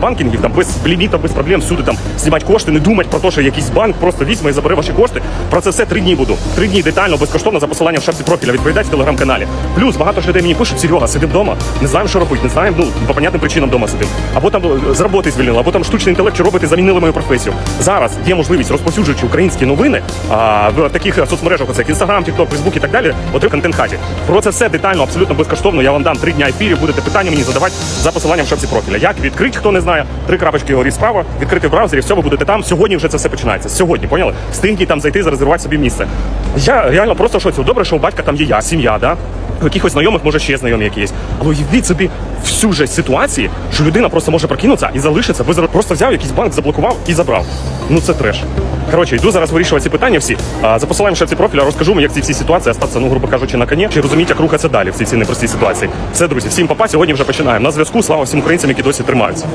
банкінгів, там без ліміта, без проблем всюди там знімати кошти, не думати про те, що якийсь банк просто візьме і забере ваші кошти. Про це все три дні буду. Три дні детально, безкоштовно за посиланням в шапці профіля. Відповідайте в телеграм-каналі. Плюс багато людей мені пишуть, Серега, сидим вдома, не знаємо, що робити, не знаємо, ну по понятним причинам вдома сидим. Або там е, з роботи звільнили, або там штучний інтелект чи роботи замінили мою професію. Зараз є можливість, розповсюджуючи українські новини а, в таких е, соцмережах, як Інстаграм, Тікток, Фейсбук і так далі, отримати контент хаті. Про це все детально, абсолютно безкоштовно. Я вам дам три дня ефірів. Будете питання мені задавати за посиланням в шапці профіля. Як відкрити, хто не знає, три крапочки горі справа, відкрити в браузері, все, ви будете там. Сьогодні вже це все починається. Сьогодні, поняли? Встигніть там зайти, зарезервувати собі місце. Я реально просто в шоці. Добре, що у батька там є я, сім'я, да? У якихось знайомих, може, ще знайомі якісь. Але уявіть собі всю же ситуації, що людина просто може прокинутися і залишиться, без просто взяв якийсь банк, заблокував і забрав. Ну це треш. Коротше, йду зараз вирішувати ці питання всі. А, посиланням в шапці профіля розкажу вам, як ці всі ситуації остатися, ну, грубо кажучи, на коні, чи розуміти, як рухатися далі в цій цій непростій ситуації. Все, друзі, всім папа. Сьогодні вже починаємо. На зв'язку. Слава всім українцям, які досі тримаються.